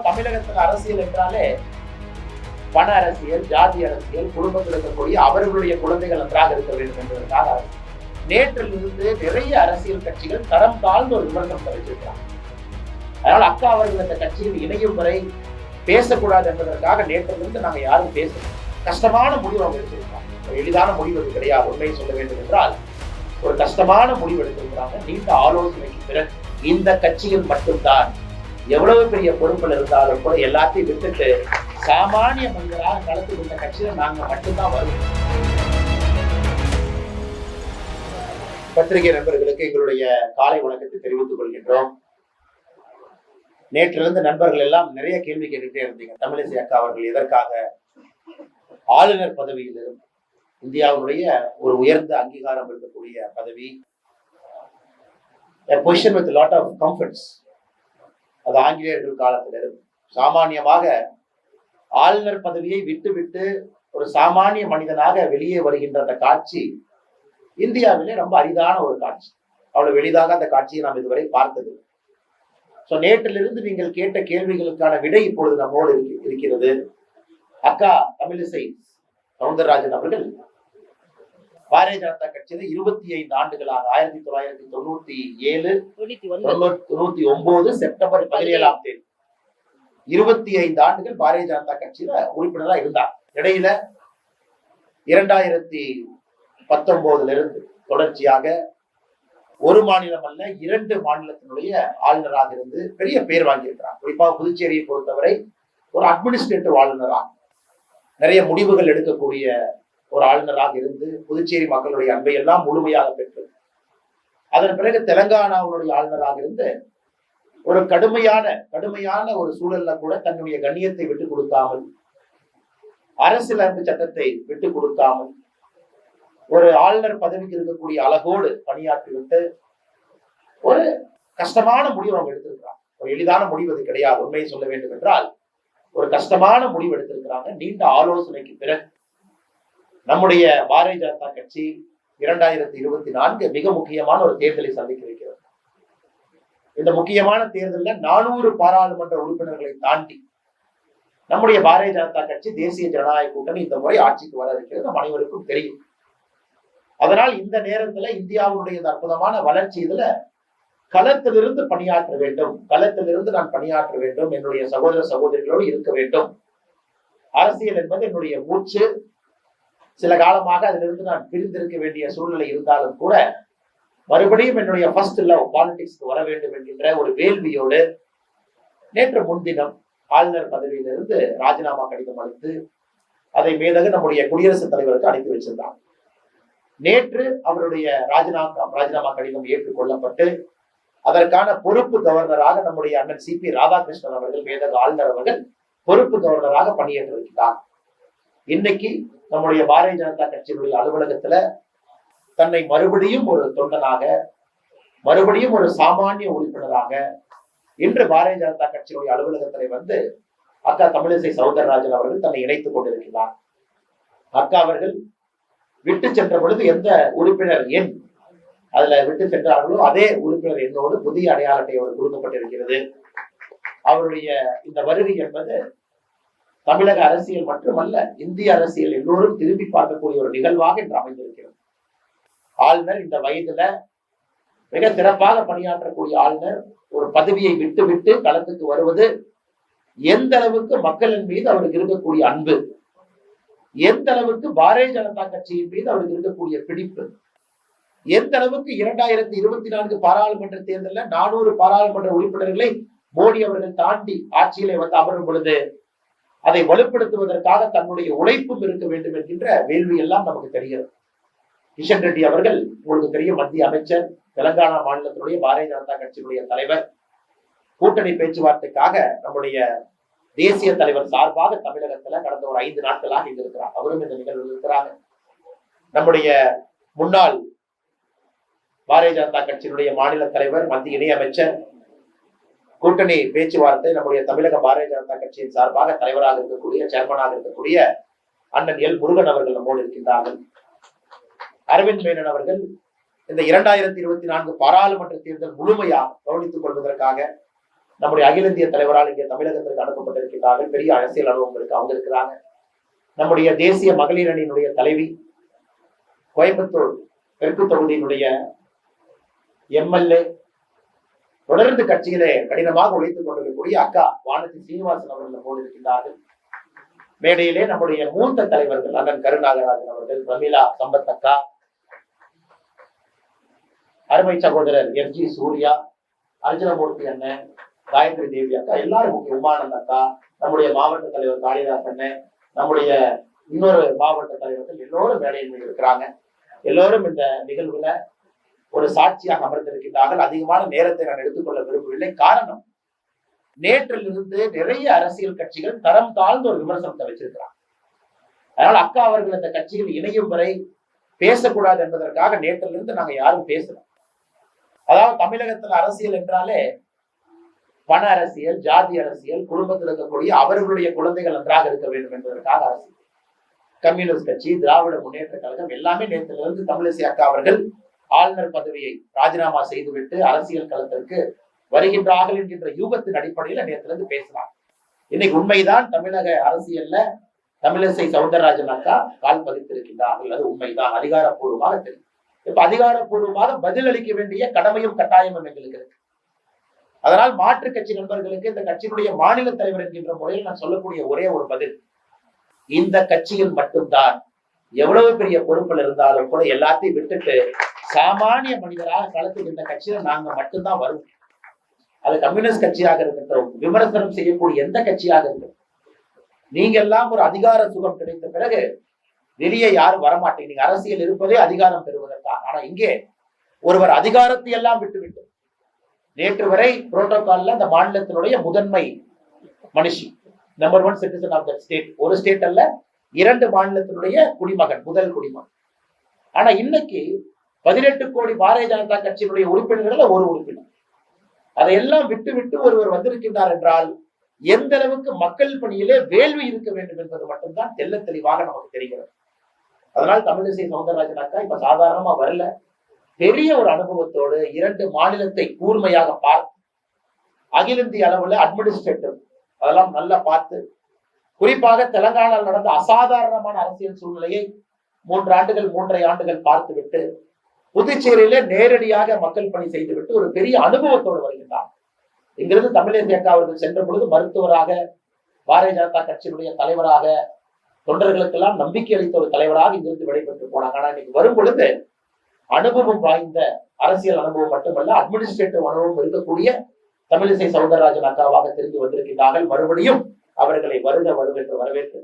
பொதுவாக தமிழகத்தில் அரசியல் என்றாலே பண அரசியல் ஜாதி அரசியல் குடும்பத்தில் இருக்கக்கூடிய அவர்களுடைய குழந்தைகள் நன்றாக இருக்க வேண்டும் என்பதற்காக நேற்றிலிருந்து நிறைய அரசியல் கட்சிகள் தரம் தாழ்ந்த ஒரு விமர்சனம் தெரிவிச்சிருக்கிறாங்க அதனால் அக்கா அவர்கள் அந்த கட்சியில் இணையும் வரை பேசக்கூடாது என்பதற்காக நேற்றிலிருந்து நாங்க யாரும் பேசணும் கஷ்டமான முடிவு அவங்க எடுத்திருக்கிறாங்க. ஒரு எளிதான முடிவு அது கிடையாது. உண்மையை சொல்ல வேண்டும் என்றால் ஒரு கஷ்டமான முடிவு எடுத்திருக்கிறாங்க. நீண்ட ஆலோசனைக்கு பிறகு இந்த கட்சியில் மட்டும்தான் எவ்வளவு பெரிய பொறுப்பில் இருந்தாலும் கூட எல்லாத்தையும் விட்டுட்டு சாமானிய மனிதராக நடத்தி கொண்ட கட்சியில நாங்க மட்டும்தான் வருவோம். பத்திரிகை நண்பர்களுக்கு எங்களுடைய காலை வணக்கத்தை தெரிவித்துக் கொள்கின்றோம். நேற்றிலிருந்து நண்பர்கள் எல்லாம் நிறைய கேள்வி கேட்டுட்டே இருந்தீங்க. தமிழிசை அக்கா அவர்கள் எதற்காக ஆளுநர் பதவியிலிருந்து இந்தியாவுடைய ஒரு உயர்ந்த அங்கீகாரம் இருக்கக்கூடிய பதவி position with lot of comforts அது ஆங்கிலேயர்கள் காலத்திலிருந்து. சாமானியமாக ஆளுநர் பதவியை விட்டுவிட்டு ஒரு சாமானிய மனிதனாக வெளியே வருகின்ற அந்த காட்சி இந்தியாவிலே ரொம்ப அரிதான ஒரு காட்சி. அவ்வளவு எளிதாக அந்த காட்சியை நாம் இதுவரை பார்த்தது. ஸோ நேற்றிலிருந்து நீங்கள் கேட்ட கேள்விகளுக்கான விடை இப்பொழுது நம்மோடு இருக்கிறது. அக்கா தமிழிசை சவுந்தரராஜன் அவர்கள் பாரதிய ஜனதா கட்சியில இருபத்தி ஐந்து ஆண்டுகளாக ஆயிரத்தி தொள்ளாயிரத்தி தொண்ணூத்தி ஏழு தொண்ணூத்தி ஒன்பது தொண்ணூத்தி ஒன்பது செப்டம்பர் பதினேழாம் தேதி. இருபத்தி ஐந்து ஆண்டுகள் பாரதிய ஜனதா கட்சியில உறுப்பினரா இருந்தார். இடையில இரண்டாயிரத்தி பத்தொன்பதுல இருந்து தொடர்ச்சியாக ஒரு மாநிலம் அல்ல இரண்டு மாநிலத்தினுடைய ஆளுநராக இருந்து பெரிய பேர் வாங்கியிருக்கிறார். குறிப்பாக புதுச்சேரியை பொறுத்தவரை ஒரு அட்மினிஸ்ட்ரேட்டிவ் ஆளுநராக நிறைய முடிவுகள் எடுக்கக்கூடிய ஒரு ஆளுநராக இருந்து புதுச்சேரி மக்களுடைய அன்பை எல்லாம் முழுமையாக பெற்று அதன் பிறகு தெலங்கானாவுடைய ஆளுநராக இருந்து ஒரு கடுமையான கடுமையான ஒரு சூழல்ல கூட தன்னுடைய கண்ணியத்தை விட்டு கொடுக்காமல் அரசியலமைப்பு சட்டத்தை விட்டுக் கொடுக்காமல் ஒரு ஆளுநர் பதவிக்கு இருக்கக்கூடிய அழகோடு பணியாற்றிவிட்டு ஒரு கஷ்டமான முடிவு அவங்க எடுத்திருக்கிறாங்க. ஒரு எளிதான முடிவு அது கிடையாது. உண்மையை சொல்ல வேண்டும் என்றால் ஒரு கஷ்டமான முடிவு எடுத்திருக்கிறாங்க. நீண்ட ஆலோசனைக்கு பிறகு நம்முடைய பாரதிய ஜனதா கட்சி இரண்டாயிரத்தி இருபத்தி நான்கு மிக முக்கியமான ஒரு தேர்தலை சந்திக்க இருக்கிறது. இந்த முக்கியமான தேர்தலில் நானூறு பாராளுமன்ற உறுப்பினர்களை தாண்டி நம்முடைய பாரதிய ஜனதா கட்சி தேசிய ஜனநாயக கூட்டணி இந்த முறை ஆட்சிக்கு வர இருக்கிறது. நம் அனைவருக்கும் தெரியும். அதனால் இந்த நேரத்துல இந்தியாவுடைய இந்த அற்புதமான வளர்ச்சி இதுல களத்திலிருந்து பணியாற்ற வேண்டும். களத்திலிருந்து நான் பணியாற்ற வேண்டும். என்னுடைய சகோதர சகோதரிகளோடு இருக்க வேண்டும். அரசியல் என்பது என்னுடைய மூச்சு. சில காலமாக அதிலிருந்து நான் பிரிந்திருக்க வேண்டிய சூழ்நிலை இருந்தாலும் கூட மறுபடியும் என்னுடைய ஃபர்ஸ்ட் லவ் பாலிடிக்ஸ்க்கு வர வேண்டும் என்கின்ற ஒரு வேள்வியோடு நேற்று முன்தினம் ஆளுநர் பதவியிலிருந்து ராஜினாமா கடிதம் அளித்து அதை மேதகு நம்முடைய குடியரசுத் தலைவருக்கு அனுப்பி வச்சிருந்தார். நேற்று அவருடைய ராஜினாமா ராஜினாமா கடிதம் ஏற்றுக்கொள்ளப்பட்டு அதற்கான பொறுப்பு கவர்னராக நம்முடைய அண்ணன் சி பி ராதாகிருஷ்ணன் அவர்கள் மேதக ஆளுநர் அவர்கள் பொறுப்பு கவர்னராக பணியேற்றிருக்கிறார். இன்னைக்கு நம்முடைய பாரதிய ஜனதா கட்சியினுடைய அலுவலகத்துல தன்னை மறுபடியும் ஒரு தொண்டனாக மறுபடியும் ஒரு சாமானிய உறுப்பினராக இன்று பாரதிய ஜனதா கட்சியினுடைய அலுவலகத்திலே வந்து அக்கா தமிழிசை சவுந்தரராஜன் அவர்கள் தன்னை இணைத்துக் கொண்டிருக்கிறார். அக்கா அவர்கள் விட்டு சென்ற பொழுது எந்த உறுப்பினர் எண் அதுல விட்டு சென்றார்களோ அதே உறுப்பினர் எண்ணோடு புதிய அடையாள அட்டை அவர் கொடுக்கப்பட்டிருக்கிறது. அவருடைய இந்த வருகை என்பது தமிழக அரசியல் மட்டுமல்ல இந்திய அரசியல் எல்லோரும் திரும்பி பார்க்கக்கூடிய ஒரு நிகழ்வாக இன்று அமைந்திருக்கிறது. ஆளுநர் இந்த வயதுல மிக சிறப்பாக பணியாற்றக்கூடிய ஆளுநர் ஒரு பதவியை விட்டு விட்டு களத்துக்கு வருவது எந்த அளவுக்கு மக்களின் மீது அவருக்கு இருக்கக்கூடிய அன்பு எந்த அளவுக்கு பாரதிய ஜனதா கட்சியின் மீது அவருக்கு இருக்கக்கூடிய பிடிப்பு எந்த அளவுக்கு இரண்டாயிரத்தி இருபத்தி நான்கு பாராளுமன்ற தேர்தலில் நானூறு பாராளுமன்ற உறுப்பினர்களை மோடி அவர்கள் தாண்டி ஆட்சியிலே வந்து அமரும் பொழுது அதை வலுப்படுத்துவதற்காக தன்னுடைய உழைப்பும் இருக்க வேண்டும் என்கின்ற வேள்வி எல்லாம் நமக்கு தெரிகிறது. கிஷன் ரெட்டி அவர்கள் உங்களுக்கு தெரியும் மத்திய அமைச்சர் தெலங்கானா மாநிலத்தினுடைய பாரதிய ஜனதா கட்சியினுடைய தலைவர். கூட்டணி பேச்சுவார்த்தைக்காக நம்முடைய தேசிய தலைவர் சார்பாக தமிழகத்துல கடந்த ஒரு ஐந்து நாட்களாக இங்க இருக்கிறார் அவரும் இந்த நிகழ்வில் இருக்கிறாங்க நம்முடைய முன்னாள் பாரதிய ஜனதா கட்சியினுடைய மாநில தலைவர் மத்திய இணையமைச்சர் கூட்டணி பேச்சுவார்த்தை நம்முடைய தமிழக பாரதிய ஜனதா கட்சியின் சார்பாக தலைவராக இருக்கக்கூடிய சேர்மனாக இருக்கக்கூடிய அண்ணன் எல் முருகன் அவர்கள் நம்மோடு இருக்கின்றார்கள். அரவிந்த் மேனன் அவர்கள் இந்த இரண்டாயிரத்தி இருபத்தி நான்கு பாராளுமன்ற தேர்தல் முழுமையாக கவனித்துக் கொள்வதற்காக நம்முடைய அகில இந்திய தலைவரால் இங்கே தமிழகத்திற்கு அனுப்பப்பட்டிருக்கிறார்கள் பெரிய அரசியல் அனுபவம் இருக்கு அவங்க இருக்கிறாங்க. நம்முடைய தேசிய மகளிர் அணியினுடைய தலைவி கோயம்புத்தூர் தெற்கு தொகுதியினுடைய எம்எல்ஏ தொடர்ந்து கட்சியிலே கடினமாக உழைத்துக் கொண்டிருக்கக்கூடிய அக்கா வானதி சீனிவாசன் அவர்கள் நம்மோடு மேடையிலே நம்முடைய மூத்த தலைவர்கள் அண்ணன் கருநாகராஜன் அவர்கள் பிரமிளா சம்பத் அக்கா அருமை சகோதரர் எஸ் ஜி சூர்யா அர்ஜுனமூர்த்தி அண்ணன் காயத்ரி தேவி அக்கா எல்லாரும் முக்கிய உமானந்த் அக்கா நம்முடைய மாவட்ட தலைவர் காளிதாஸ் அண்ணன் நம்முடைய இன்னொரு மாவட்ட தலைவர்கள் எல்லோரும் மேடையின் மீது இருக்கிறாங்க. எல்லோரும் இந்த நிகழ்வுல ஒரு சாட்சியாக அமர்ந்திருக்கின்றார்கள். அதிகமான நேரத்தை நான் எடுத்துக்கொள்ள விரும்பவில்லை. காரணம் நேற்றிலிருந்து நிறைய அரசியல் கட்சிகள் தரம் தாழ்ந்த ஒரு விமர்சனத்தை வச்சிருக்கிறாங்க. அதனால அக்கா அவர்கள் இந்த கட்சிகள் இணையும் வரை பேசக்கூடாது என்பதற்காக நேற்றிலிருந்து நாங்க யாரும் பேசல. அதாவது தமிழகத்துல அரசியல் என்றாலே பண அரசியல் ஜாதி அரசியல் குடும்பத்தில் இருக்கக்கூடிய அவர்களுடைய குழந்தைகள் நன்றாக இருக்க வேண்டும் என்பதற்காக அரசியல். கம்யூனிஸ்ட் கட்சி திராவிட முன்னேற்ற கழகம் எல்லாமே நேற்றிலிருந்து தமிழிசை அக்கா அவர்கள் ஆளுநர் பதவியை ராஜினாமா செய்துவிட்டு அரசியல் களத்திற்கு வருகின்றார்கள் என்கின்ற யூகத்தின் அடிப்படையில் நேற்றிலிருந்து பேசினார். இன்னைக்கு உண்மைதான் தமிழக அரசியல்ல தமிழிசை சவுந்தரராஜன் அக்கா கால் பதித்திருக்கின்றார்கள். அது உண்மைதான் அதிகாரப்பூர்வமாக தெரியும். இப்ப அதிகாரப்பூர்வமாக பதில் அளிக்க வேண்டிய கடமையும் கட்டாயமும் எங்களுக்கு இருக்கு. அதனால் மாற்று கட்சி நண்பர்களுக்கு இந்த கட்சியினுடைய மாநில தலைவர் என்கின்ற முறையில் நான் சொல்லக்கூடிய ஒரே ஒரு பதில் இந்த கட்சியில் மட்டும்தான் எவ்வளவு பெரிய பொறுப்பில் இருந்தாலும் கூட எல்லாத்தையும் விட்டுட்டு சாமானிய மனிதராக களத்துக்கு இந்த கட்சியில நாங்க மட்டும்தான் வருவோம். அது கம்யூனிஸ்ட் கட்சியாக இருக்கின்றோம் விமர்சனம் செய்யக்கூடிய எந்த கட்சியாக இருக்கும் நீங்க எல்லாம் ஒரு அதிகார சுகம் கிடைத்த பிறகு வெளியே யாரும் வரமாட்டீங்க நீங்க அரசியல் இருப்பதே அதிகாரம் பெறுவதற்காக. ஆனா இங்கே ஒருவர் அதிகாரத்தை எல்லாம் விட்டுவிட்டு நேற்று வரை புரோட்டோகால்ல அந்த மாநிலத்தினுடைய முதன்மை மனுஷி number one citizen of the state ஒரு ஸ்டேட் அல்ல இரண்டு மாநிலத்தினுடைய குடிமகன் முதல் குடிமகன். ஆனா இன்னைக்கு பதினெட்டு கோடி பாரதிய ஜனதா கட்சியினுடைய உறுப்பினர்கள்ல ஒரு உறுப்பினர். அதையெல்லாம் விட்டு விட்டு ஒருவர் வந்திருக்கின்றார் என்றால் எந்த அளவுக்கு மக்கள் பணியிலே வேள்வி இருக்க வேண்டும் என்பது மட்டும்தான் தெல்ல தெளிவாக நமக்கு தெரிகிறது. அதனால் தமிழிசை சவுந்தரராஜன் அக்கா இப்ப சாதாரணமா வரல. பெரிய ஒரு அனுபவத்தோடு இரண்டு மாநிலத்தை கூர்மையாக பார்த்து அகில இந்திய அளவுல அட்மினிஸ்ட்ரேட்டிவ் அதெல்லாம் நல்லா பார்த்து குறிப்பாக தெலங்கானாவில் நடந்த அசாதாரணமான அரசியல் சூழ்நிலையை மூன்று ஆண்டுகள் மூன்றரை ஆண்டுகள் பார்த்துவிட்டு புதுச்சேரியில நேரடியாக மக்கள் பணி செய்துவிட்டு ஒரு பெரிய அனுபவத்தோடு வருகின்றார். இங்கிருந்து தமிழக அக்கா அவர்கள் சென்ற பொழுது மருத்துவராக பாரதிய ஜனதா கட்சியினுடைய தலைவராக தொண்டர்களுக்கெல்லாம் நம்பிக்கை அளித்த ஒரு தலைவராக இங்கிருந்து விடைபெற்று போனாங்க ஆனா இன்னைக்கு வரும் பொழுது அனுபவம் வாய்ந்த அரசியல் அனுபவம் மட்டுமல்ல அட்மினிஸ்ட்ரேட்டிவ் அனுபவம் இருக்கக்கூடிய தமிழிசை சவுந்தரராஜன் அக்காவாக தெரிந்து வந்திருக்கின்றார்கள். மறுபடியும் அவர்களை வருக வருவென்று வரவேற்று